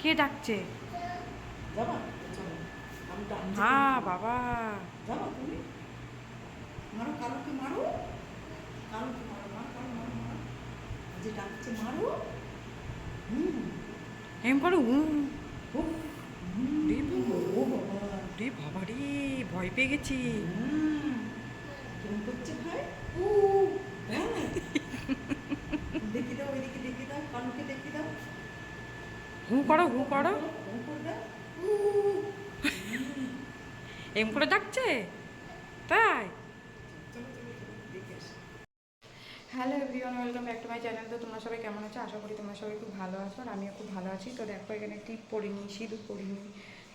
কে ডাকছে? হ্যাঁ বাবা। মারো কালুকে মারো। কালুকে মারো মারো কালু মারো মারো। যে ডাকছে মারো। হুম। এম করো হুম। রে। রে বাবা রে ভয় পেয়ে গেছি। হুম। কেমন করছে ভাই? ও হ্যাঁ দেখি দাও ওইদিকে দেখি দাও কালুকে দেখি দাও হু করো হু করো। এম করে ডাকছে? তাই? Hello everyone, welcome back to my channel. তো তোমরা সবাই কেমন আছো? আশা করি তোমরা সবাই খুব ভালো আছো আর আমিও খুব ভালো আছি। তো দেখো, এখানে টিপ পড়িনি, সিঁদুর পড়িনি।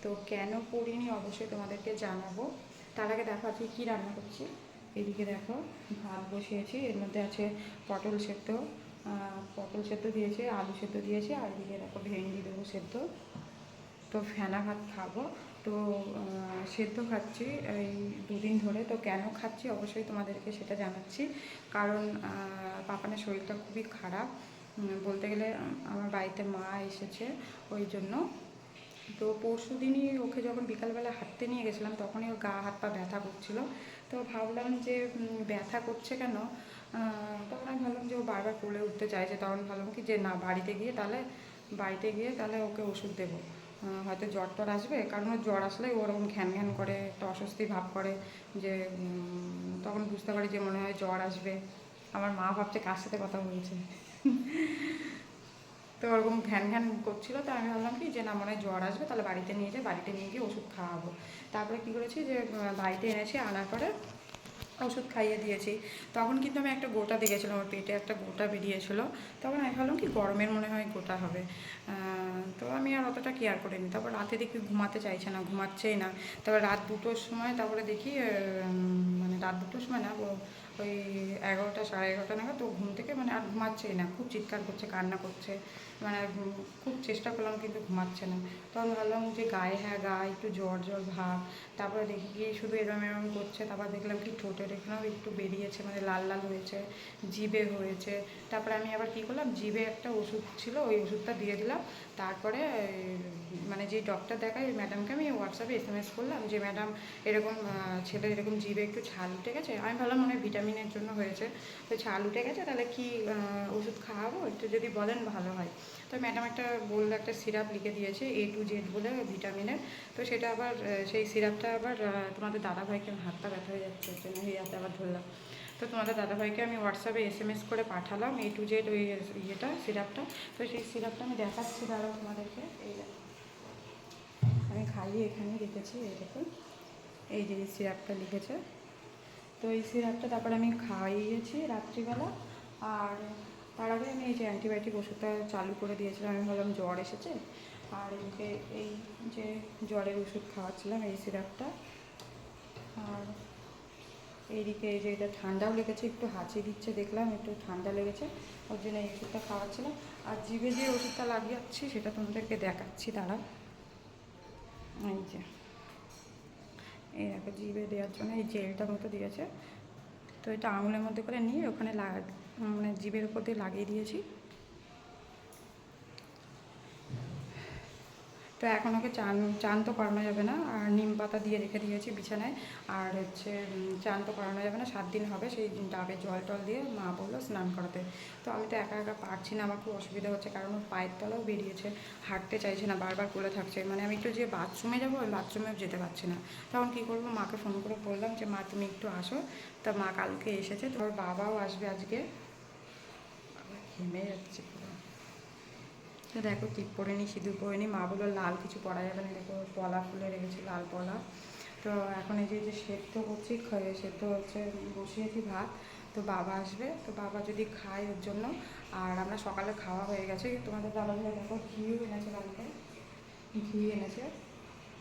তো কেন পড়িনি অবশ্যই তোমাদেরকে জানাব। তার আগে দেখো আজকে কী রান্না করছি। এদিকে দেখো, ভাত বসিয়েছি। এর মধ্যে আছে পটল সেদ্ধ। পটল সেদ্ধ দিয়েছে, আলু সেদ্ধ দিয়েছে, আর এদিকে দেখো ভেন্ডি দেবো সেদ্ধ। তো ফেনা ভাত খাব। তো সেদ্ধ খাচ্ছি এই দুদিন ধরে। তো কেন খাচ্ছি? অবশ্যই তোমাদেরকে সেটা জানাচ্ছি। কারণ পাপানের শরীরটা খুবই খারাপ। বলতে গেলে, আমার বাড়িতে মা এসেছে ওই জন্য। তো পরশু দিনই ওকে যখন বিকালবেলা হাঁটতে নিয়ে গেছিলাম, তখনই ওর গা হাত পা ব্যথা করছিল। তো ভাবলাম যে ব্যথা করছে কেন? তখন আমি ভাবলাম যে ও বারবার কোলে উঠতে চাইছে, তখন ভাবলাম কি যে না, বাড়িতে গিয়ে তাহলে, বাড়িতে গিয়ে তাহলে ওকে ওষুধ দেবো। হয়তো জ্বর টর আসবে, কারণ ওর জ্বর আসলে ওরকম ঘ্যান ঘ্যান করে, একটা অস্বস্তি ভাব করে যে তখন বুঝতে পারি যে মনে হয় জ্বর আসবে। আমার মা ভাবছে কার সাথে কথা বলছে। তো ওরকম ঘ্যান ঘ্যান করছিল, তো আমি ভাবলাম কি যে না, মনে হয় জ্বর আসবে, তাহলে বাড়িতে নিয়ে যাই, বাড়িতে নিয়ে গিয়ে ওষুধ খাওয়াবো। তারপরে কী করেছি যে বাড়িতে এনেছি আনার পরে ওষুধ খাইয়ে দিয়েছি। তখন কিন্তু আমি একটা গোটা দেখেছিলাম আমার পেটে, একটা গোটা বেরিয়েছিল। তখন আমি ভাবলাম কি গরমের মনে হয় গোটা হবে। তো আমি আর অতটা কেয়ার করিনি। তারপর রাতে দেখি ঘুমাতে চাইছে না, ঘুমাচ্ছেই না। তারপর রাত দুটোর সময় তারপরে দেখি মানে রাত দুটোর সময় না ওই এগারোটা, সাড়ে এগারোটা নাগাদ তো ঘুম থেকে মানে আর ঘুমাচ্ছেই না, খুব চিৎকার করছে, কান্না করছে মানে খুব চেষ্টা করলাম কিন্তু ঘুমাচ্ছে না। তখন ভাবলাম যে গায়ে হ্যাঁ গায়ে একটু জ্বর জ্বর ভাব, তারপরে দেখি কি শুধু এরম এরম করছে, তারপর দেখলাম কি ঠোঁটের এখানেও একটু বেরিয়েছে মানে লাল লাল হয়েছে, জিভে হয়েছে, তারপরে আমি আবার কি করলাম, জিভে একটা ওষুধ ছিল, ওই ওষুধটা দিয়ে দিলাম, তারপরে মানে যে ডক্টর দেখায় ওই ম্যাডামকে আমি হোয়াটসঅ্যাপে এস এম এস করলাম যে ম্যাডাম এরকম ছেলে এরকম জিভে একটু ছাল উঠে গেছে? আমি ভাবলাম মনে হয় ভিটামিনের জন্য হয়েছে। তো ছাল উঠে গেছে, তাহলে কি ওষুধ খাওয়াবো? একটু যদি বলেন ভালো হয়। তো ম্যাডাম একটা বলল, একটা সিরাপ লিখে দিয়েছে এ টু জেড বলে ভিটামিনের তো সেটা আবার সেই সিরাপটা আবার তোমাদের দাদাভাইকে হাতটা ব্যথা হয়ে যাচ্ছে জন্য এই হাতে আবার ধরলাম। তো তোমাদের দাদাভাইকে আমি হোয়াটসঅ্যাপে এস এম এস করে পাঠালাম এ টু জেড ওই ইয়েটা সিরাপটা তো সেই সিরাপটা আমি দেখাচ্ছি দাঁড়াও তোমাদেরকে, এই। আমি খাইয়ে এখানেই রেখেছি, এই দেখুন। এই যে এই সিরাপটা লিখেছে। তো এই সিরাপটা তারপরে আমি খাইয়েছি রাত্রিবেলা। আর তার আগে আমি এই যে অ্যান্টিবায়োটিক ওষুধটা চালু করে দিয়েছিলাম, আমি ভাবলাম জ্বর এসেছে। আর এদিকে এই যে জ্বরের ওষুধ খাওয়াচ্ছিলাম, এই সিরাপটা আর এইদিকে এই যে এটা ঠান্ডাও লেগেছে, একটু হাঁচি দিচ্ছে দেখলাম, একটু ঠান্ডা লেগেছে। ওর জন্য এই ওষুধটা খাওয়াচ্ছিলাম। আর জিভে যে ওষুধটা লাগিয়েছি সেটা তোমাদেরকে দেখাচ্ছি, দাঁড়াও। এই যে। এই দেখো জিভে দেওয়ার জন্য এই জেলটার মতো দিয়েছে। তো এটা আঙুলের মধ্যে করে নিয়ে ওখানে লাগা মানে জিভের উপর দিয়ে লাগিয়ে দিয়েছি। তো এখন ওকে চান চান তো করানো যাবে না। আর নিম পাতা দিয়ে রেখে দিয়েছি বিছানায়। আর হচ্ছে চান তো করানো যাবে না, সাত দিন হবে সেই ডাবে জল টল দিয়ে মা বলল স্নান করাতে। তো আমি তো একা একা পারছি না, আমার খুব অসুবিধা হচ্ছে, কারণ ওর পায়ের তলাও বেরিয়েছে, হাঁটতে চাইছে না, বারবার করে থাকছে। মানে আমি একটু যে বাথরুমে যাব আমি বাথরুমেও যেতে পারছি না। তখন কী করব, মাকে ফোন করে বললাম যে, মা, তুমি একটু আসো। তা মা কালকে এসেছে, তো ওর বাবাও আসবে আজকে। ঘেমে যাচ্ছে। তো দেখো টিপ পরে নি সিঁদুর পরে নি মা বলল, লাল কিছু পরা যাবে না, দেখো, পলা ফুলে রেখেছি, লাল পলা। তো এখন এই যে সেদ্ধ করছি সেদ্ধ হচ্ছে, বসিয়েছি ভাত, তো বাবা আসবে, তো বাবা যদি খায় ওর জন্য, আর আমরা সকালে খাওয়া হয়ে গেছে, তোমাদের দাদা ভাই দেখো ঘিও এনেছে কালকে ঘি এনেছে,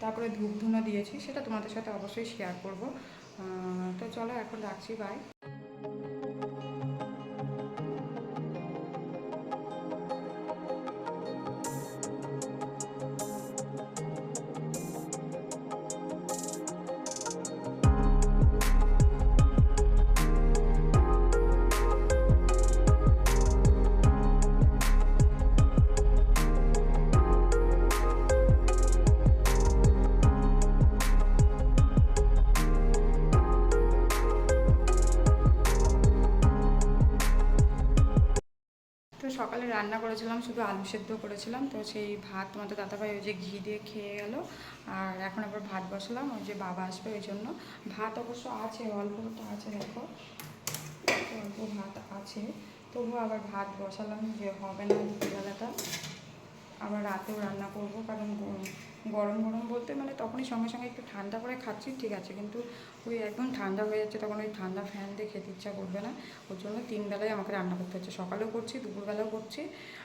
তারপরে ধূপ ধুনো দিয়েছি, সেটা তোমাদের সাথে অবশ্যই শেয়ার করব। তো চলো, এখন রাখছি বাই সকালে রান্না করেছিলাম, শুধু আলু সেদ্ধ করেছিলাম। তো সেই ভাত তোমাদের দাদাভাই ওই যে ঘি দিয়ে খেয়ে গেল। আর এখন আবার ভাত বসালাম, ওই যে বাবা আসবে ওই জন্য। ভাত অবশ্য আছে অল্পটা আছে, দেখো। অল্প ভাত আছে। তবুও আবার ভাত বসালাম যে হবে না দুপুরবেলাটা। আবার রাতেও রান্না করব, কারণ গরম গরম বলতে মানে তখনই সঙ্গে সঙ্গে একটু ঠান্ডা করে খাচ্ছি, ঠিক আছে। কিন্তু ওই একদম ঠান্ডা হয়ে যাচ্ছে, তখন ওই ঠান্ডা ফ্যান দিয়ে খেতে ইচ্ছা করবে না। ওর জন্য তিন বেলায় আমাকে রান্না করতে হচ্ছে। সকালেও করছি, দুপুরবেলাও করছি।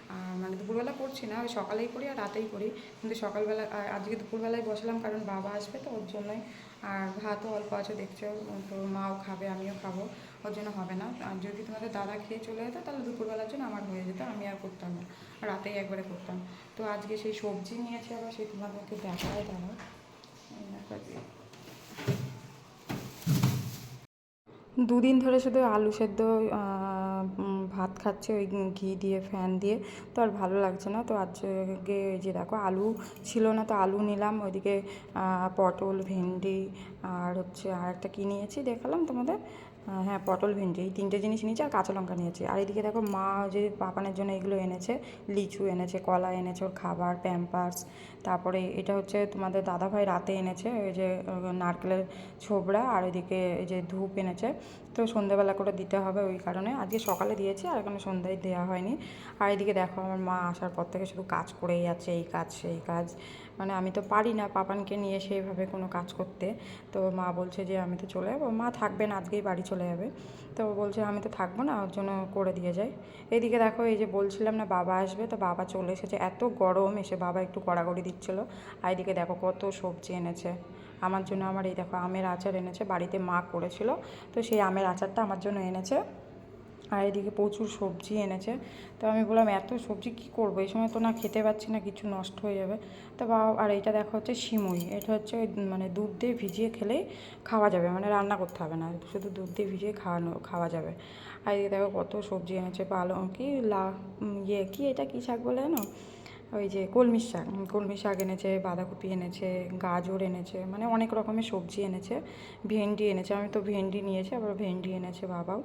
আর মানে দুপুরবেলা করছি না, ওই সকালেই করি আর রাতেই করি। কিন্তু সকালবেলা আজকে দুপুরবেলায় বসলাম কারণ বাবা আসবে তো, ওর জন্যই। আর ভাতও অল্প আছে, দেখছ তো মাও খাবে, আমিও খাব, ওর জন্য হবে না। আর যদি তোমাদের দাদা খেয়ে চলে যেত, তাহলে দুপুরবেলার জন্য আমার হয়ে যেত, আমি আর করতাম না। রাতেই একবারে করতাম। তো আজকে সেই সবজি নিয়েছে আবার সেই তোমাদেরকে দেখায় এই দুদিন ধরে শুধু আলু সেদ্ধ ভাত খাচ্ছে, ওই ঘি দিয়ে, ফ্যান দিয়ে। তো আর ভালো লাগছে না। তো আজকে ওই যে দেখো, আলু ছিল না, তো আলু নিলাম। ওইদিকে পটল, ভেন্ডি, আর হচ্ছে আর একটা কী নিয়েছি দেখালাম তোমাদের? হ্যাঁ পটল ভেন্ডি, এই তিনটে জিনিস নিয়েছি আর কাঁচা লঙ্কা নিয়েছি। আর এদিকে দেখো মা যে পাপানের জন্য এগুলো এনেছে, লিচু এনেছে, কলা এনেছে, ওর খাবার প্যাম্পার্স তারপরে এটা হচ্ছে তোমাদের দাদাভাই রাতে এনেছে, ওই যে নারকেলের ছোবড়া আর ওইদিকে যে ধূপ এনেছে। তো সন্ধ্যেবেলা করে দিতে হবে ওই কারণে। আজকে সকালে দিয়েছি, আর এখানে সন্ধ্যায় দেওয়া হয়নি। আর এদিকে দেখো আমার মা আসার পর থেকে শুধু কাজ করেই যাচ্ছে, এই কাজ, সেই কাজ। মানে আমি তো পারি না পাপানকে নিয়ে সেইভাবে কোনো কাজ করতে। তো মা বলছে যে আমি তো চলে যাব। মা থাকবে না, আজকেই বাড়ি চলে যাবে। তো বলছে, আমি তো থাকব না, ওর জন্য করে দিয়ে যাই। এদিকে দেখো, এই যে বলছিলাম না, বাবা আসবে, তো বাবা চলে এসেছে। এত গরম এসে বাবা একটু কড়াকড়ি দিচ্ছিল। আর এদিকে দেখো, কত সবজি এনেছে। আমার জন্য আমার এই দেখো, আমের আচার এনেছে, বাড়িতে মা করেছিল। তো সেই আমের আচারটা আমার জন্য এনেছে। আর এদিকে প্রচুর সবজি এনেছে। তো আমি বললাম, এত সবজি কি করব? এই সময় তো না খেতে পাচ্ছি না, কিছু নষ্ট হয়ে যাবে। তো বাবা, আর এইটা দেখা হচ্ছে সিমুই এটা হচ্ছে মানে দুধ দিয়ে ভিজিয়ে খেলেই খাওয়া যাবে মানে রান্না করতে হবে না। শুধু দুধ দিয়ে ভিজিয়ে খাওয়ানো, খাওয়া যাবে। আর এদিকে দেখো কত সবজি এনেছে, পালং, কি লা ইয়ে কি এটা কী শাক বলে জানো? ওই যে কলমির শাক কলমি শাক এনেছে, বাঁধাকপি এনেছে, গাজর এনেছে মানে অনেক রকমের সবজি এনেছে, ভেন্ডি এনেছে। আমি তো ভেন্ডি নিয়েছি, আবার ভেন্ডি এনেছে বাবাও।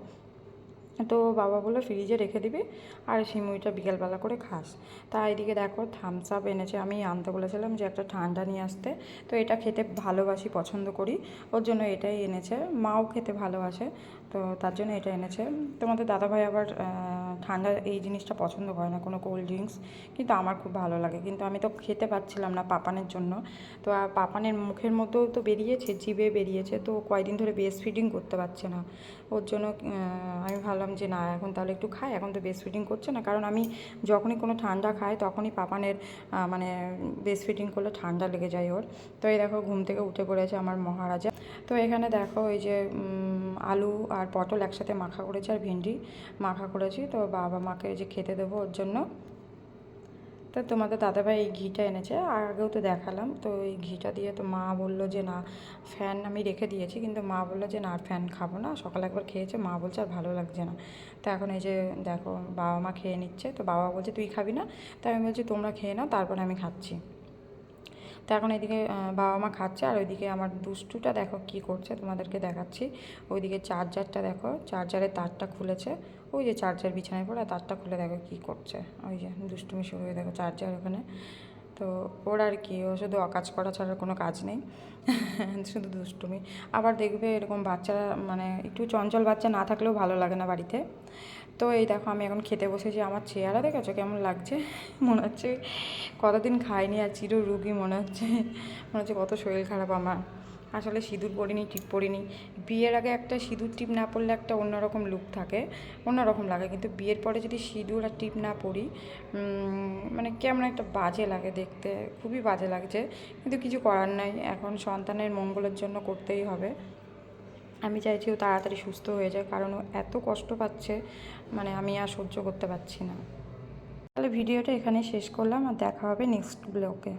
তো বাবা বলল, ফ্রিজে রেখে দিবি আর সিমুইটা বিকেলবেলা করে খাস। তা এদিকে দেখো থামস আপ এনেছে। আমি আনতে বলেছিলাম যে, একটা ঠান্ডা নিয়ে আসতে। তো এটা খেতে ভালোবাসি, পছন্দ করি। ওর জন্য এটাই এনেছে। মাও খেতে ভালোবাসে, তো তার জন্য এটা এনেছে। তোমাদের দাদাভাই আবার ঠান্ডা এই জিনিসটা পছন্দ করে না, কোনো কোল্ড ড্রিঙ্কস কিন্তু আমার খুব ভালো লাগে। কিন্তু আমি তো খেতে পাচ্ছিলাম না পাপানের জন্য। তো পাপানের মুখের মধ্যেও তো বেরিয়েছে, জিভে বেরিয়েছে, তো কয়দিন ধরে বেস্ট ফিডিং করতে পারছে না। ওর জন্য আমি ভাবলাম যে না, এখন তাহলে একটু খাই, এখন তো বেস্ট ফিডিং করছে না। কারণ আমি যখনই কোনো ঠান্ডা খাই, তখনই পাপানের মানে বেস্ট ফিডিং করলে ঠান্ডা লেগে যায় ওর। তো এই দেখো, ঘুম থেকে উঠে পড়েছে আমার মহারাজা। তো এখানে দেখো এই যে আলু আর পটল একসাথে মাখা করেছি আর ভেন্ডি মাখা করেছি। তো বাবা মাকে যে খেতে দেবো ওর জন্য। তো তোমাদের দাদাভাই এই ঘিটা এনেছে, আর আগেও তো দেখালাম। তো এই ঘিটা দিয়ে তো মা বলল যে, না ফ্যান আমি রেখে দিয়েছি, কিন্তু মা বলল যে, না, আর ফ্যান খাব না। সকালে একবার খেয়েছে, মা বলছে আর ভালো লাগছে না। তো এখন এই যে দেখো, বাবা মা খেয়ে নিচ্ছে। তো বাবা বলছে, তুই খাবি না? তাই আমি বলছি, তোমরা খেয়ে নাও, তারপরে আমি খাচ্ছি। তো এখন এদিকে বাবা মা খাচ্ছে আর ওইদিকে আমার দুষ্টুটা দেখো কি করছে, তোমাদেরকে দেখাচ্ছি। ওইদিকে চার্জারটা দেখো, চার্জারের তারটা খুলেছে। ওই যে চার্জার বিছানায় পড়ে, তারটা খুলে দেখো কি করছে। ওই যে দুষ্টুমি শুরু হয়ে দেখো চার্জার ওখানে। তো ওর আর কি, ও শুধু অকাজ করা ছাড়া কোনো কাজ নেই। শুধু দুষ্টুমি। আবার দেখবে এরকম বাচ্চারা মানে একটু চঞ্চল বাচ্চা না থাকলেও ভালো লাগে না বাড়িতে। তো এই দেখো, আমি এখন খেতে বসেছি। আমার চেহারা দেখেছ? কেমন লাগছে? মনে হচ্ছে কতদিন খাইনি আর চির রুগী মনে হচ্ছে। মনে হচ্ছে কত শরীর খারাপ আমার। আসলে সিঁদুর পরিনি টিপ পরিনি। বিয়ের আগে একটা সিঁদুর টিপ না পরলে একটা অন্যরকম লুক থাকে, অন্যরকম লাগে। কিন্তু বিয়ের পরে যদি সিঁদুর আর টিপ না পরি মানে কেমন একটা বাজে লাগে দেখতে, খুবই বাজে লাগছে। কিন্তু কিছু করার নাই, এখন সন্তানের মঙ্গলের জন্য করতেই হবে। আমি চাইছি ও তাড়াতাড়ি সুস্থ হয়ে যায়, কারণ ও এত কষ্ট পাচ্ছে মানে আমি আর সহ্য করতে পারছি না। তাহলে ভিডিওটা এখানে শেষ করলাম, আর দেখা হবে নেক্সট ব্লগে